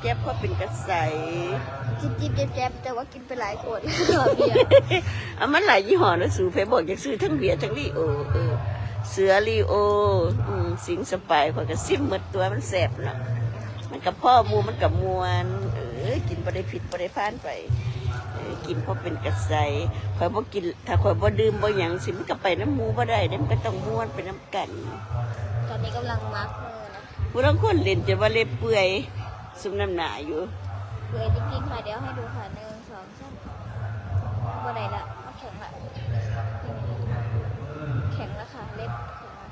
เจ็บเพราะเป็นกระใสจิบจิบแจ๊บแจ๊บแต่ว่ากินไปหลายขวดเบียร์เอามันหลายยี่ห้อนะสูเพบอกอยากซื้อทั้งเบียร์ทั้งลีโอเออเสือลีโออืมสิงสไปายข่อยก็ซิมหมดตัวมันแสบเนาะมันกับพ่อหมูมันกับมวนเออกินบ่ได้ผิดบ่ได้พลาดไปเออกินเพราะเป็นกระใสข่อยบ่กิน ถ้าข่อยบ่ดื่มบ่หยังสิมันก็ไปน้ำหมูบ่ได้เด้มันก็ต้องม่วนไปน้ำกัน ตอนนี้กำลังมาร์กมือนะผู้ลางคนเล่นจะว่าเล็บเปื่อย ซุมน้ำหนาอยู่เบื่อจริงๆค่ะเดี๋ยวให้ดูค่ะหนึ่งสองสามบันไดละเอาแข็งละแข็งแล้วค่ะเล็บแข็งละ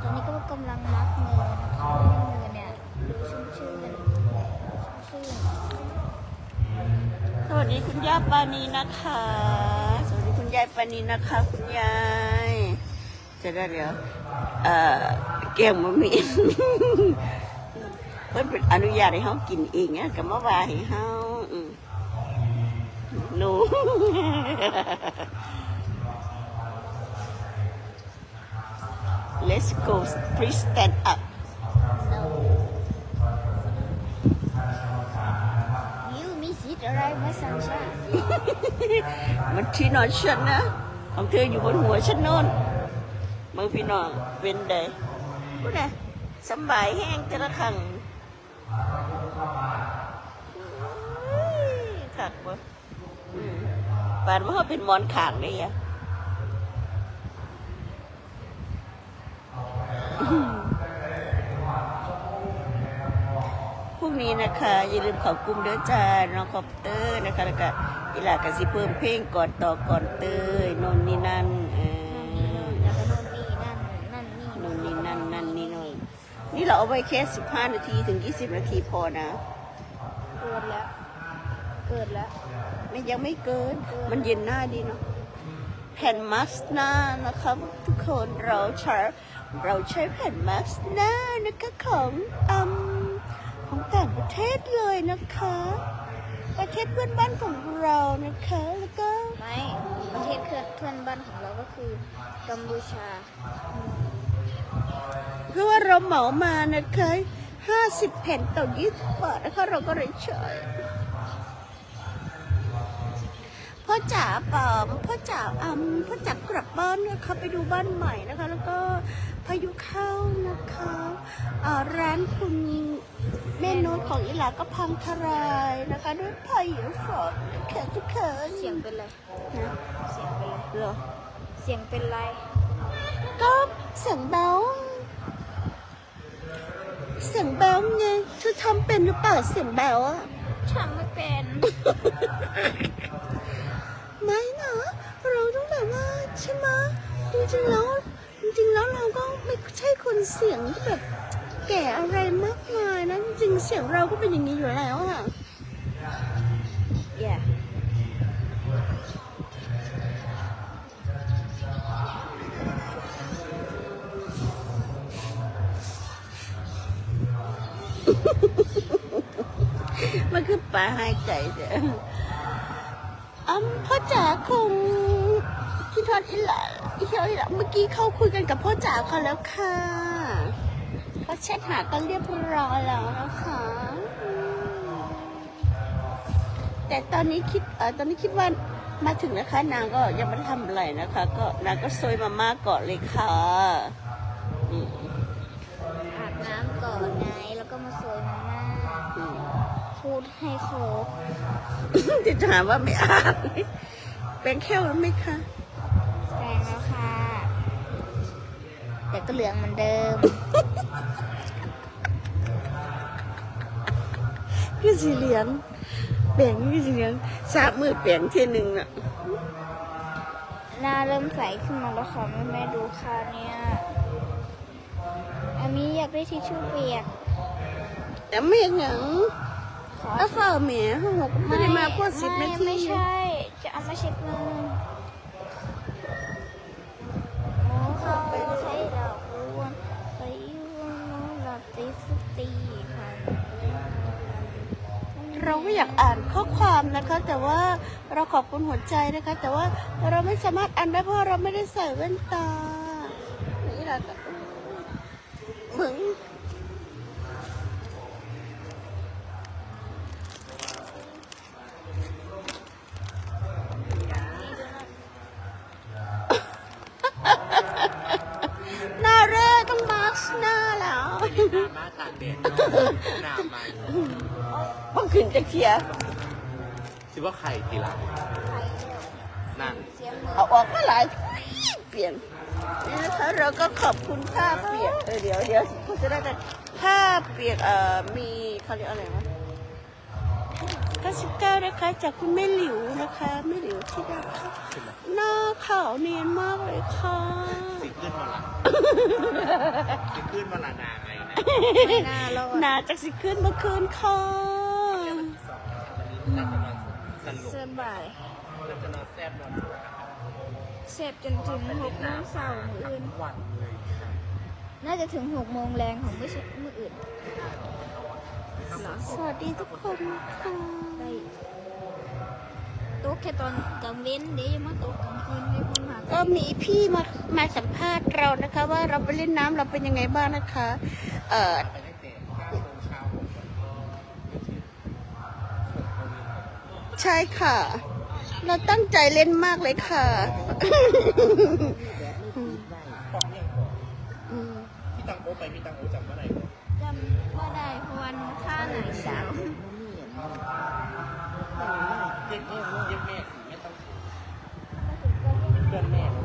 ตอนนี้ก็กำลังมาร์กมือนะคะให้มือเนี่ยดูชุ่มชื่นชุ่มชื่นสวัสดีคุณย่าปานีนะคะ สวัสดีคุณยายปานีนะคะ คุณยายจะได้เดี๋ยวเอ่อ แกงมะมีเพิ่นเป็นอนุญาตให้เฮากินเองอะกับมาว่าให้เฮาอืมหนู Let's go please stand up ยูมีสิทธิ์อะไรมาสั่งฉันมันที่นอนฉันนะ ของเธออยู่บนหัวฉันโน่นเมื่อพี่น้องเป็นได พูดนะสำบายแห้งแต่ละครั้งอุ้ยคักบ่อืมปานว่าเขาเป็นหมอนขางเลยอะพรุ่งนี้นะคะ อย่าลืมเขอบกลุ่มเด้อจ้า น้องคอปเตอร์นะคะแล้วก็อีหลากะสิเพิ่มเพลงก่อนต่อก่อนเตยโนนนี่นั่น นี่เราเอาไว้แค่สิบห้านาทีถึงยี่สิบนาทีพอนะ เกิดแล้ว เกิดแล้ว ไม่ยังไม่เกิน มันเย็นหน้าดีเนาะ แผ่นมาสก์หน้านะคะทุกคนเราใช้เราใช้แผ่นมาสก์หน้านะคะของอืมของต่างประเทศเลยนะคะ ประเทศเพื่อนบ้านของเรานะคะ แล้วก็ไม่ประเทศเพื่อนเพื่อนบ้านของเราก็คือกัมพูชา เพราะว่าเราเหมามานะคะห้าสิบแผ่นต่อยี่สิบบาทนะคะเราก็เลยใช้พ่อจ๋าปอมพ่อจ๋าอืมพ่อจ๋ากลับบ้านนะคะไปดูบ้านใหม่นะคะ แล้วก็พายุเข้านะคะอ่าร้านคุณแม่โน้ตของอีหลาก็พังทลายนะคะ ด้วยพายุฝนนะคะทุกคนเสียงเป็นไรนะเสียงเป็นไรเหรอเสียงเป็นไรก็เสียงเบา เสียงเบาไงเธอทำเป็นหรือเปล่าเสียงเบาอะทำไม่เป็น ไม่นะเราต้องแบบว่าใช่ไหมจริงๆแล้วจริงๆแล้วเราก็ไม่ใช่คนเสียงที่แบบแก่อะไรมากมายนะจริงๆเสียงเราก็เป็นอย่างนี้อยู่แล้วอะอ มันคือปลาหายใจเด้ออืมพ่อจ๋าคงคิดทอดอีหละอีเชียวอีหละเมื่อกี้เขาคุยกันกับพ่อจ๋าเขาแล้วค่ะเขาแชทหากันเรียบร้อยแล้วนะคะ แต่ตอนนี้คิดเออตอนนี้คิดว่ามาถึงนะคะ นางก็ยังไม่ได้ทำอะไรนะคะ ก็นางก็ซอยมาม่าก่อนเลยค่ะอืม อาบน้ำก่อนไงแล้วก็มาโซยมาม่า อืม พูดให้ครบจะถามว่าไม่อาบเป็นแค่แล้วไหมคะแปรงแล้วค่ะแต่ก็เหลืองเหมือนเดิมคือสีเหลืองแบ่งคือสีเหลืองสามมือแบ่งเที่ยหนึ่งน่ะหน้าเริ่มใสขึ้นมาแล้วค่ะแม่แม่ดูค่ะเนี่ยอามีอยากได้ทิชชู่เปียกแต่ไม่อย่าง นั้นขอถ้าฝ่าเมียห้องหกไม่ได้มาก็สิบนาทีไม่ใช่ จะเอามาเช็ดมือโอ้เขาใช้ดอกอ้วนไปยุ่งโน้หลับตีสตีค่ะเราก็อยากอ่านข้อความนะคะ แต่ว่าเราขอบคุณหัวใจนะคะ แต่ว่าเราไม่สามารถอ่านได้เพราะเราไม่ได้ใส่แว่นตานี่แหละค่ะเหมือ หน้ามาตากแดดหน้ามันเมื่อคืนจะเคลียร์คิดว่าใครทีหลังนั่นเสียงมือเอาออกมาหลายเปลี่ยนนี่นะคะเราก็ขอบคุณผ้าเปียกเออเดี๋ยวเดี๋ยวคุณจะได้กันผ้าเปียกเอ่อมีเขาเรียกอะไรวะ99นะคะจากคุณแม่หลิวนะคะแม่หลิวที่ได้ค่ะหน้าขาวเนียนมากเลยค่ะ สิขึ้นมาละสิขึ้นมาละนาไงนะ ไม่น่ารอด หนาจากสิขึ้นเมื่อคืนค่ะสองวันนี้น่าจะนอนสนุกสบายน่าจะนอนแซ่บนอนเสพจนถึงหกโมงเช้ามืออื่น วันเลยค่ะน่าจะถึงหกโมงแรงของไม่ใช่มืออื่น สวัสดีทุกคนค่ะ ได้ตกแค่ตอนกลางเว้นเดี๋ยวยังมาตกกลางคืนไม่พ้นหา ก็มีพี่มามาสัมภาษณ์เรานะคะ ว่าเราไปเล่นน้ำเราเป็นยังไงบ้างนะคะ เอ่อไปตั้งแต่ห้าโมงเช้าจนถึงหกโมงเย็นใช่ค่ะ เราตั้งใจเล่นมากเลยค่ะบอกยังบอกอืมพี่ตังโอไปพี่ตังโอจำเมื่อไหร่จำว่าได้เพราะวันท่าไหนสาวเย็นเย็นแม่สิไม่ต้ องเพื่อนแม่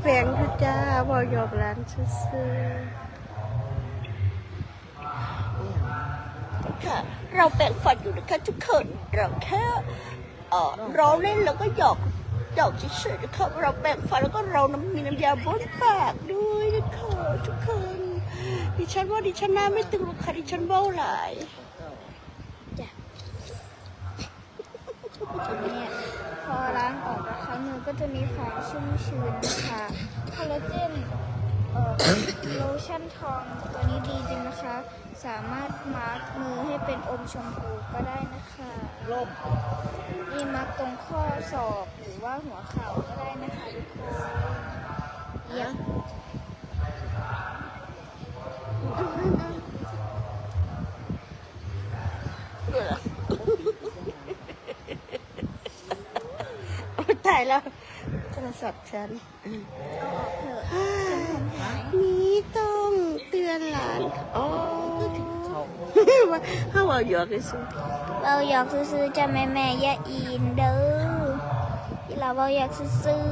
แปลงพระเจ้าบอยอกร้านซื้อค่ะเราแปลงฟันอยู่นะคะทุกคนเราแค่ร้องเล่นแล้วก็หยอกหยอกเฉยๆนะคะเราแปลงฟันแล้วก็เราน้ำมีน้ำยาบ้วนปากด้วยนะคะทุกคนดิฉันว่าดิฉันหน้าไม่ตึงหรอกค่ะดิฉันเบ้าหลาย ทีนี้พอล้างออกนะคะมือ ก็จะมีความชุ่มชื้นนะคะคอลลาเจนเโลชั่นทองตัวนี้ดีจริงนะคะ สามารถมาร์กมือให้เป็นอมชมพูก็ได้นะคะร่มนี่มาร์กตรงข้อศอกหรือว่าหัวเข่าก็ได้นะคะทุกคนเยี่ยม โอ๊ยตายแล้วโทรศัพท์ฉันเอาออกเถอะฉันผมหายนี้ต้องเตือนหลานอ๋อว่าเขาเอาหยอกเลยสิเราอยากซื้อๆจะแม่แม่ๆอย่าอินเด้อที่เราเราอยากซื้อ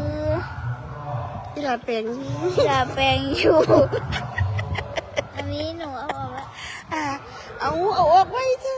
ที่เราเป็นๆที่เราแปลงอยู่อันนี้หนูเอาออกแล้วอะเอาเอาออกไว้เถ